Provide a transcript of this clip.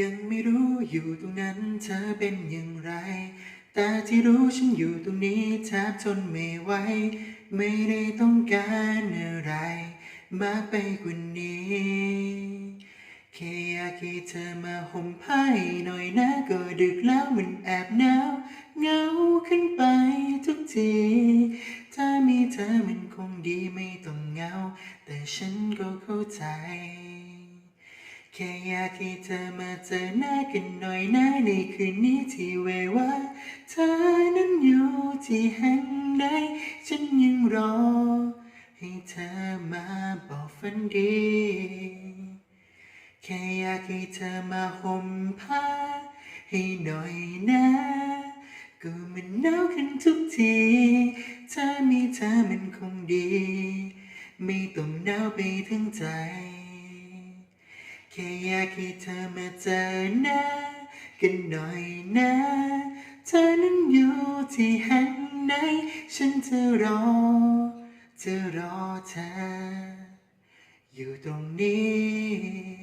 ยังไม่รู้อยู่ตรงนั้นเธอเป็นอย่างไร แต่ที่รู้ฉันอยู่ตรงนี้แทบทนไม่ไหว ไม่ได้ต้องการอะไร มากไปกว่านี้ แค่อยากให้เธอมาห่มผ้าให้หน่อยนะก็ดึกแล้วมันแอบหนาวเหงาขึ้นไปทุกที ถ้ามีเธอมันคงดีไม่ต้องเหงา แต่ฉันก็เข้าใจ แค่อยากให้เธอมาเจอหน้ากันหน่อยนะในคืนนี้ที่เวว่า เธอนั้นอยู่ที่แห่งใดฉันยังรอ ให้เธอมาบอกฝันดี แค่อยากให้เธอมาห่มผ้าให้หน่อยนะก็มันหนาวขึ้นทุกทีถ้ามีเธอมันคงดี ไม่ต้องหนาวไปทั้งใจ แค่อยากให้เธอมาเจอหน้ากันหน่อยนะ เธอนั้นอยู่ที่แห่งไหน ฉันจะรอ จะรอเธอ อยู่ตรงนี้